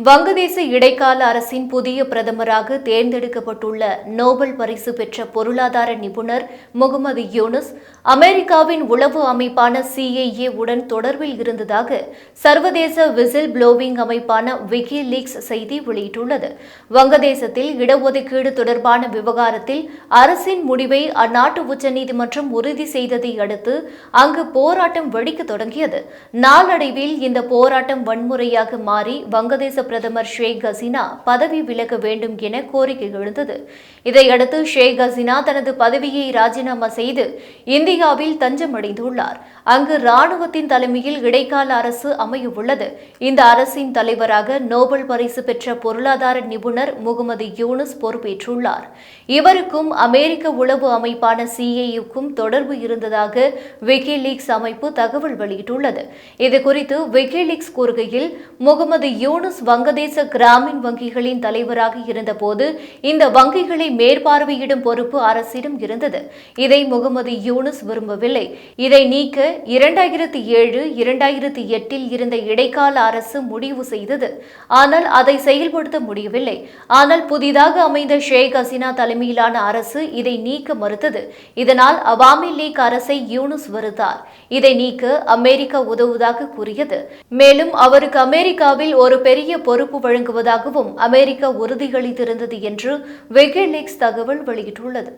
வங்கதேச இடைக்கால அரசின் புதிய பிரதமராக தேர்ந்தெடுக்கப்பட்டுள்ள நோபல் பரிசு பெற்ற பொருளாதார நிபுணர் முகமது யூனுஸ் அமெரிக்காவின் உளவு அமைப்பான சிஐஏ உடன் தொடர்பில் இருந்ததாக சர்வதேச விசில் ப்ளோவிங் அமைப்பான விக்கி லீக்ஸ் செய்தி வெளியிட்டுள்ளது. வங்கதேசத்தில் இடஒதுக்கீடு தொடர்பான விவகாரத்தில் அரசின் முடிவை அந்நாட்டு உச்சநீதிமன்றம் உறுதி செய்ததை அடுத்து அங்கு போராட்டம் வெடிக்க தொடங்கியது. நாளடைவில் இந்த போராட்டம் வன்முறையாக மாறி வங்கதேச பிரதமர் ஷேக் ஹசீனா பதவி விலக வேண்டும் என கோரிக்கை எழுந்தது. இதையடுத்து ஷேக் ஹசீனா தனது பதவியை ராஜினாமா செய்து இந்தியாவில் தஞ்சமடைந்துள்ளார். அங்கு ராணுவத்தின் தலைமையில் இடைக்கால அரசு அமையவுள்ளது. இந்த அரசின் தலைவராக நோபல் பரிசு பெற்ற பொருளாதார நிபுணர் முகமது யூனுஸ் பொறுப்பேற்றுள்ளார். இவருக்கும் அமெரிக்க உளவு அமைப்பான சிஏயுக்கும் தொடர்பு இருந்ததாக விக்கிலீக்ஸ் அமைப்பு தகவல் வெளியிட்டுள்ளது. இதுகுறித்து விக்கிலீக்ஸ் கூறுகையில் முகமது யூனுஸ் வங்கதேச கிராமின் வங்கிகளின் தலைவராக இருந்தபோது இந்த வங்கிகளை மேற்பார்வையிடும் பொறுப்பு அரசிடம் இருந்தது. இதை முகமது யூனுஸ் விரும்பவில்லை. இதை நீக்க இரண்டாயிரத்தி ஏழு இரண்டாயிரத்தி எட்டில் இருந்த இடைக்கால அரசு முடிவு செய்தது. ஆனால் அதை செயல்படுத்த முடியவில்லை. ஆனால் புதிதாக அமைந்த ஷேக் ஹசீனா தலைமையிலான அரசு இதை நீக்க மறுத்தது. இதனால் அவாமி லீக் அரசை யூனுஸ் வருத்தார் இதை நீக்க அமெரிக்கா உதவுவதாக கூறியது. மேலும் அவருக்கு அமெரிக்காவில் ஒரு பெரிய பொறுப்பு வழங்குவதாகவும் அமெரிக்கா உறுதியளித்திருந்தது என்று விக்கிலீக்ஸ் தகவல் வெளியிட்டுள்ளது.